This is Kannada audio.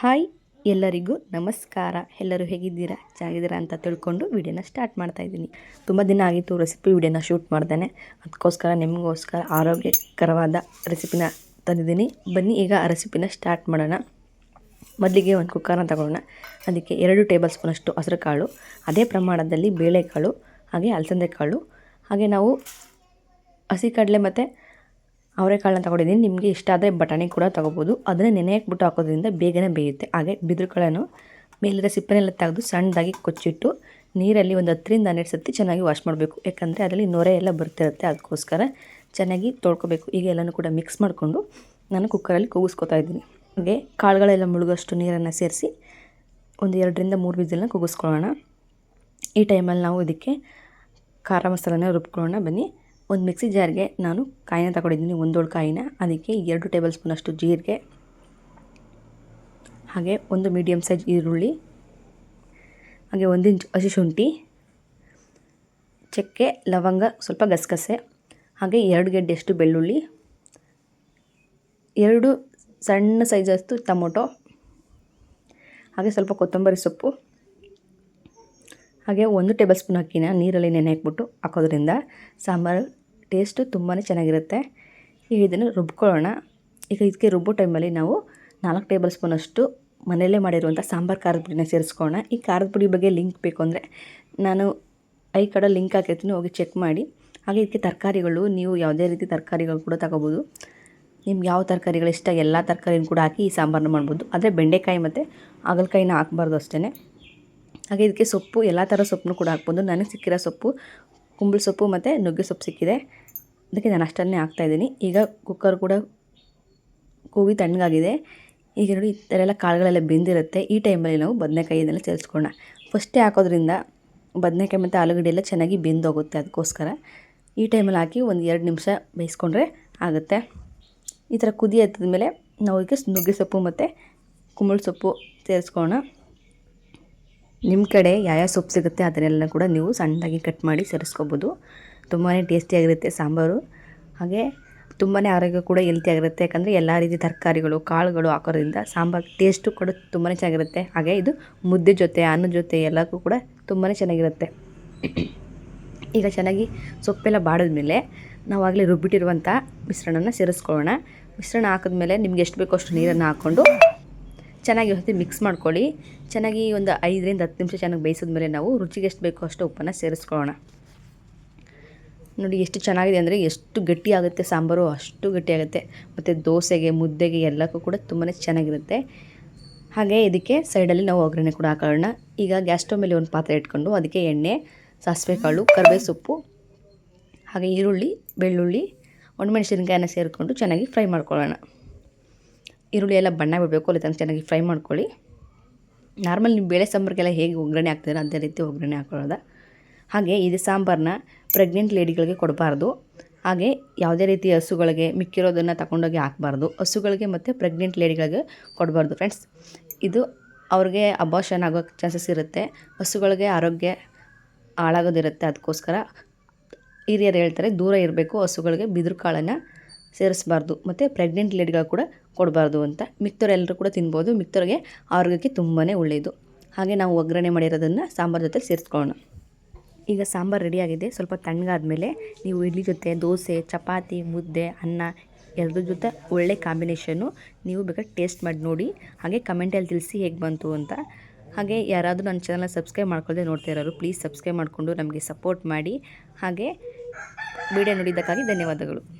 ಹಾಯ್, ಎಲ್ಲರಿಗೂ ನಮಸ್ಕಾರ. ಎಲ್ಲರೂ ಹೇಗಿದ್ದೀರಾ? ಚೆನ್ನಾಗಿದ್ದೀರಾ ಅಂತ ತಿಳ್ಕೊಂಡು ವಿಡಿಯೋನ ಸ್ಟಾರ್ಟ್ ಮಾಡ್ತಾ ಇದ್ದೀನಿ. ತುಂಬ ದಿನ ಆಗಿತ್ತು ರೆಸಿಪಿ ವಿಡಿಯೋನ ಶೂಟ್ ಮಾಡ್ದೇನೆ. ಅದಕ್ಕೋಸ್ಕರ ನಿಮಗೋಸ್ಕರ ಆರೋಗ್ಯಕರವಾದ ರೆಸಿಪಿನ ತಂದಿದ್ದೀನಿ. ಬನ್ನಿ, ಈಗ ಆ ರೆಸಿಪಿನ ಸ್ಟಾರ್ಟ್ ಮಾಡೋಣ. ಮೊದಲಿಗೆ ಒಂದು ಕುಕ್ಕರ್ನ ತಗೊಳ್ಳೋಣ. ಅದಕ್ಕೆ ಎರಡು ಟೇಬಲ್ ಸ್ಪೂನಷ್ಟು ಹಸಿರು ಕಾಳು ಅದೇ ಪ್ರಮಾಣದಲ್ಲಿ ಬೇಳೆಕಾಳು, ಹಾಗೆ ಅಲಸಂದೆ ಕಾಳು ಹಾಗೆ ನಾವು ಹಸಿ ಕಡಲೆ ಮತ್ತು ಅವರೆಕಾಳನ್ನ ತಗೊಂಡಿದ್ದೀನಿ. ನಿಮಗೆ ಇಷ್ಟ ಆದರೆ ಬಟಾಣಿ ಕೂಡ ತಗೋಬೋದು. ಅದನ್ನು ನೆನೆ ಹಾಕ್ಬಿಟ್ಟು ಹಾಕೋದ್ರಿಂದ ಬೇಗನೆ ಬೇಯುತ್ತೆ. ಹಾಗೆ ಬಿದಿರುಕಾಳನ್ನು ಮೇಲಿರೋ ಸಿಪ್ಪೆನೆಲ್ಲ ತೆಗೆದು ಸಣ್ಣದಾಗಿ ಕೊಚ್ಚಿಟ್ಟು ನೀರಲ್ಲಿ ಒಂದು ಹತ್ತರಿಂದ ಹನ್ನೆರಡು ಸತಿ ಚೆನ್ನಾಗಿ ವಾಶ್ ಮಾಡಬೇಕು. ಯಾಕಂದರೆ ಅದರಲ್ಲಿ ನೊರೆ ಎಲ್ಲ ಬರ್ತಿರುತ್ತೆ. ಅದಕ್ಕೋಸ್ಕರ ಚೆನ್ನಾಗಿ ತೊಳ್ಕೊಬೇಕು. ಈಗ ಎಲ್ಲನೂ ಕೂಡ ಮಿಕ್ಸ್ ಮಾಡಿಕೊಂಡು ನಾನು ಕುಕ್ಕರಲ್ಲಿ ಕೂಗಿಸ್ಕೊತಾ ಇದ್ದೀನಿ. ಹಾಗೆ ಕಾಳುಗಳೆಲ್ಲ ಮುಳುಗೋಷ್ಟು ನೀರನ್ನು ಸೇರಿಸಿ ಒಂದು ಎರಡರಿಂದ ಮೂರು ವಿಸಿಲನ್ನ ಕೂಗಿಸ್ಕೊಳ್ಳೋಣ. ಈ ಟೈಮಲ್ಲಿ ನಾವು ಇದಕ್ಕೆ ಖಾರ ಮಸಾಲನ ರುಬ್ಕೊಳ್ಳೋಣ. ಬನ್ನಿ. ಒಂದು ಮಿಕ್ಸಿ ಜಾರ್ಗೆ ನಾನು ಕಾಯಿನ ತಗೊಂಡಿದ್ದೀನಿ, ಒಂದೋಳು ಕಾಯಿನ. ಅದಕ್ಕೆ ಎರಡು ಟೇಬಲ್ ಸ್ಪೂನಷ್ಟು ಜೀರಿಗೆ, ಹಾಗೆ ಒಂದು ಮೀಡಿಯಮ್ ಸೈಜ್ ಈರುಳ್ಳಿ, ಹಾಗೆ ಒಂದು ಇಂಚು ಹಸಿ ಶುಂಠಿ, ಚಕ್ಕೆ, ಲವಂಗ, ಸ್ವಲ್ಪ ಗಸಗಸೆ, ಹಾಗೆ ಎರಡು ಗೆಡ್ಡೆಯಷ್ಟು ಬೆಳ್ಳುಳ್ಳಿ, ಎರಡು ಸಣ್ಣ ಸೈಜಷ್ಟು ಟೊಮೊಟೊ, ಹಾಗೆ ಸ್ವಲ್ಪ ಕೊತ್ತಂಬರಿ ಸೊಪ್ಪು, ಹಾಗೆ ಒಂದು ಟೇಬಲ್ ಸ್ಪೂನ್ ಅಕ್ಕಿನ ನೀರಲ್ಲಿ ನೆನೆ ಹಾಕ್ಬಿಟ್ಟು ಹಾಕೋದ್ರಿಂದ ಸಾಂಬಾರು ಟೇಸ್ಟು ತುಂಬಾ ಚೆನ್ನಾಗಿರುತ್ತೆ. ಈಗ ಇದನ್ನು ರುಬ್ಕೊಳ್ಳೋಣ. ಈಗ ಇದಕ್ಕೆ ರುಬ್ಬೋ ಟೈಮಲ್ಲಿ ನಾವು ನಾಲ್ಕು ಟೇಬಲ್ ಸ್ಪೂನಷ್ಟು ಮನೆಯಲ್ಲೇ ಮಾಡಿರುವಂಥ ಸಾಂಬಾರು ಖಾರದ ಪುಡಿನ ಸೇರಿಸ್ಕೊಳ್ಳೋಣ. ಈ ಖಾರದ ಪುಡಿ ಬಗ್ಗೆ ಲಿಂಕ್ ಬೇಕು ಅಂದರೆ ನಾನು ಐ ಕಡೆ ಲಿಂಕ್ ಹಾಕಿರ್ತೀನಿ, ಹೋಗಿ ಚೆಕ್ ಮಾಡಿ. ಹಾಗೆ ಇದಕ್ಕೆ ತರಕಾರಿಗಳು, ನೀವು ಯಾವುದೇ ರೀತಿ ತರಕಾರಿಗಳು ಕೂಡ ತಗೋಬೋದು. ನಿಮ್ಗೆ ಯಾವ ತರಕಾರಿಗಳು ಇಷ್ಟ, ಎಲ್ಲ ತರಕಾರಿನ ಕೂಡ ಹಾಕಿ ಈ ಸಾಂಬಾರನ್ನ ಮಾಡ್ಬೋದು. ಆದರೆ ಬೆಂಡೆಕಾಯಿ ಮತ್ತು ಹಾಗಲಕಾಯಿನ ಹಾಕ್ಬಾರ್ದು ಅಷ್ಟೇ ಹಾಗೆ ಇದಕ್ಕೆ ಸೊಪ್ಪು, ಎಲ್ಲ ಥರ ಸೊಪ್ಪನ್ನು ಕೂಡ ಹಾಕ್ಬೋದು. ನನಗೆ ಸಿಕ್ಕಿರೋ ಸೊಪ್ಪು ಕುಂಬಳ ಸೊಪ್ಪು ಮತ್ತು ನುಗ್ಗೆ ಸೊಪ್ಪು ಸಿಕ್ಕಿದೆ. ಅದಕ್ಕೆ ನಾನು ಅಷ್ಟನ್ನೇ ಹಾಕ್ತಾಯಿದ್ದೀನಿ ಈಗ ಕುಕ್ಕರ್ ಕೂಡ ಕೂಗಿ ತಣ್ಣಗಾಗಿದೆ. ಈಗ ನೋಡಿ, ಈ ಥರ ಎಲ್ಲ ಕಾಳುಗಳೆಲ್ಲ ಬೆಂದಿರುತ್ತೆ. ಈ ಟೈಮಲ್ಲಿ ನಾವು ಬದನೆಕಾಯಿ ಇದನ್ನೆಲ್ಲ ಸೇರಿಸ್ಕೊಳ್ಳೋಣ. ಫಸ್ಟೇ ಹಾಕೋದ್ರಿಂದ ಬದನೆಕಾಯಿ ಮತ್ತು ಆಲೂಗಡ್ಡೆ ಎಲ್ಲ ಚೆನ್ನಾಗಿ ಬೆಂದೋಗುತ್ತೆ ಅದಕ್ಕೋಸ್ಕರ. ಈ ಟೈಮಲ್ಲಿ ಹಾಕಿ ಒಂದು ಎರಡು ನಿಮಿಷ ಬೇಯಿಸ್ಕೊಂಡ್ರೆ ಆಗುತ್ತೆ. ಈ ಥರ ಕುದಿ ಮೇಲೆ ನಾವು ಈಗ ನುಗ್ಗೆ ಸೊಪ್ಪು ಮತ್ತು ಕುಂಬಳ ಸೊಪ್ಪು ಸೇರಿಸ್ಕೊಳ್ಳೋಣ. ನಿಮ್ಮ ಕಡೆ ಯಾವ್ಯಾವ ಸೊಪ್ಪು ಸಿಗುತ್ತೆ ಅದನ್ನೆಲ್ಲ ಕೂಡ ನೀವು ಸಣ್ಣದಾಗಿ ಕಟ್ ಮಾಡಿ ಸೇರಿಸ್ಕೋಬೋದು. ತುಂಬಾ ಟೇಸ್ಟಿಯಾಗಿರುತ್ತೆ ಸಾಂಬಾರು. ಹಾಗೆ ತುಂಬಾ ಆರೋಗ್ಯ ಕೂಡ ಹೆಲ್ತಿಯಾಗಿರುತ್ತೆ ಯಾಕಂದರೆ ಎಲ್ಲ ರೀತಿ ತರಕಾರಿಗಳು, ಕಾಳುಗಳು ಹಾಕೋದ್ರಿಂದ ಸಾಂಬಾರು ಟೇಸ್ಟು ಕೂಡ ತುಂಬಾ ಚೆನ್ನಾಗಿರುತ್ತೆ. ಹಾಗೆ ಇದು ಮುದ್ದೆ ಜೊತೆ, ಅನ್ನ ಜೊತೆ ಎಲ್ಲಕ್ಕೂ ಕೂಡ ತುಂಬಾ ಚೆನ್ನಾಗಿರುತ್ತೆ. ಈಗ ಚೆನ್ನಾಗಿ ಸೊಪ್ಪೆಲ್ಲ ಬಾಡಿದ್ಮೇಲೆ ನಾವು ಆಗಲೇ ರುಬ್ಬಿಟ್ಟಿರುವಂಥ ಮಿಶ್ರಣನ ಸೇರಿಸ್ಕೊಳ್ಳೋಣ. ಮಿಶ್ರಣ ಹಾಕಿದ್ಮೇಲೆ ನಿಮ್ಗೆ ಎಷ್ಟು ಬೇಕೋ ಅಷ್ಟು ನೀರನ್ನು ಹಾಕ್ಕೊಂಡು ಚೆನ್ನಾಗಿ ಹೊತ್ತಿ ಮಿಕ್ಸ್ ಮಾಡ್ಕೊಳ್ಳಿ. ಚೆನ್ನಾಗಿ ಒಂದು ಐದರಿಂದ ಹತ್ತು ನಿಮಿಷ ಚೆನ್ನಾಗಿ ಬೇಯಿಸಿದ ಮೇಲೆ ನಾವು ರುಚಿಗೆ ಎಷ್ಟು ಬೇಕೋ ಅಷ್ಟು ಉಪ್ಪನ್ನು ಸೇರಿಸ್ಕೊಳ್ಳೋಣ. ನೋಡಿ ಎಷ್ಟು ಚೆನ್ನಾಗಿದೆ ಅಂದರೆ ಎಷ್ಟು ಗಟ್ಟಿಯಾಗುತ್ತೆ ಸಾಂಬಾರು, ಅಷ್ಟು ಗಟ್ಟಿಯಾಗುತ್ತೆ ಮತ್ತು ದೋಸೆಗೆ, ಮುದ್ದೆಗೆ ಎಲ್ಲಕ್ಕೂ ಕೂಡ ತುಂಬಾ ಚೆನ್ನಾಗಿರುತ್ತೆ. ಹಾಗೆ ಇದಕ್ಕೆ ಸೈಡಲ್ಲಿ ನಾವು ಒಗ್ಗರಣೆ ಕೂಡ ಹಾಕೊಳ್ಳೋಣ. ಈಗ ಗ್ಯಾಸ್ ಸ್ಟವ್ ಮೇಲೆ ಒಂದು ಪಾತ್ರೆ ಇಟ್ಕೊಂಡು ಅದಕ್ಕೆ ಎಣ್ಣೆ ಸಾಸಿವೆ ಕಾಳು ಕರಿಬೇವು ಸೊಪ್ಪು, ಹಾಗೆ ಈರುಳ್ಳಿ, ಬೆಳ್ಳುಳ್ಳಿ ಒಣಮೆಣಸಿನಕಾಯನ್ನು ಸೇರಿಕೊಂಡು ಚೆನ್ನಾಗಿ ಫ್ರೈ ಮಾಡ್ಕೊಳ್ಳೋಣ. ಈರುಳ್ಳಿ ಎಲ್ಲ ಬಣ್ಣ ಬಿಡಬೇಕು, ಅಲ್ಲಿ ತನಕ ಚೆನ್ನಾಗಿ ಫ್ರೈ ಮಾಡ್ಕೊಳ್ಳಿ. ನಾರ್ಮಲ್ ನೀವು ಬೇಳೆ ಸಾಂಬಾರಿಗೆಲ್ಲ ಹೇಗೆ ಒಗ್ಗರಣೆ ಹಾಕ್ತೀರ ಅದೇ ರೀತಿ ಒಗ್ಗರಣೆ ಹಾಕೊಳ್ಳೋದ. ಹಾಗೆ ಇದು ಸಾಂಬಾರನ್ನ ಪ್ರೆಗ್ನೆಂಟ್ ಲೇಡಿಗಳಿಗೆ ಕೊಡಬಾರ್ದು. ಹಾಗೆ ಯಾವುದೇ ರೀತಿ ಹಸುಗಳಿಗೆ ಮಿಕ್ಕಿರೋದನ್ನು ತಗೊಂಡೋಗಿ ಹಾಕಬಾರ್ದು. ಹಸುಗಳಿಗೆ ಮತ್ತು ಪ್ರೆಗ್ನೆಂಟ್ ಲೇಡಿಗಳಿಗೆ ಕೊಡಬಾರ್ದು ಫ್ರೆಂಡ್ಸ್ ಇದು ಅವ್ರಿಗೆ ಅಬಾಷನ್ ಆಗೋ ಚಾನ್ಸಸ್ ಇರುತ್ತೆ. ಹಸುಗಳಿಗೆ ಆರೋಗ್ಯ ಹಾಳಾಗೋದಿರುತ್ತೆ. ಅದಕ್ಕೋಸ್ಕರ ಹಿರಿಯರು ಹೇಳ್ತಾರೆ, ದೂರ ಇರಬೇಕು, ಹಸುಗಳಿಗೆ ಬಿದಿರು ಕಾಳನ್ನು ಸೇರಿಸಬಾರ್ದು. ಮತ್ತು ಪ್ರೆಗ್ನೆಂಟ್ ಲೇಡಿಗಳು ಕೂಡ ಕೊಡಬಾರ್ದು ಅಂತ. ಮಿಕ್ತರೆಲ್ಲರೂ ಕೂಡ ತಿನ್ಬೋದು. ಮಿಕ್ತರಿಗೆ ಆರೋಗ್ಯಕ್ಕೆ ತುಂಬಾ ಒಳ್ಳೆಯದು ಹಾಗೆ ನಾವು ಒಗ್ಗರಣೆ ಮಾಡಿರೋದನ್ನು ಸಾಂಬಾರು ಜೊತೆ ಸೇರಿಸ್ಕೊಳ್ಳೋಣ. ಈಗ ಸಾಂಬಾರು ರೆಡಿಯಾಗಿದೆ ಸ್ವಲ್ಪ ತಣ್ಣಗಾದ ಮೇಲೆ ನೀವು ಇಡ್ಲಿ ಜೊತೆ, ದೋಸೆ, ಚಪಾತಿ, ಮುದ್ದೆ, ಅನ್ನ ಎರಡು ಜೊತೆ ಒಳ್ಳೆ ಕಾಂಬಿನೇಷನ್ನು ನೀವು ಬೇಕಾದ್ರೆ ಟೇಸ್ಟ್ ಮಾಡಿ ನೋಡಿ. ಹಾಗೆ ಕಮೆಂಟಲ್ಲಿ ತಿಳಿಸಿ ಹೇಗೆ ಬಂತು ಅಂತ. ಹಾಗೆ ಯಾರಾದರೂ ನನ್ನ ಚಾನಲ್ ಸಬ್ಸ್ಕ್ರೈಬ್ ಮಾಡ್ಕೊಳ್ಳದೆ ನೋಡ್ತಾ ಇರೋರು ಪ್ಲೀಸ್ ಸಬ್ಸ್ಕ್ರೈಬ್ ಮಾಡಿಕೊಂಡು ನಮಗೆ ಸಪೋರ್ಟ್ ಮಾಡಿ. ಹಾಗೆ ವಿಡಿಯೋ ನೋಡಿದ್ದಕ್ಕಾಗಿ ಧನ್ಯವಾದಗಳು.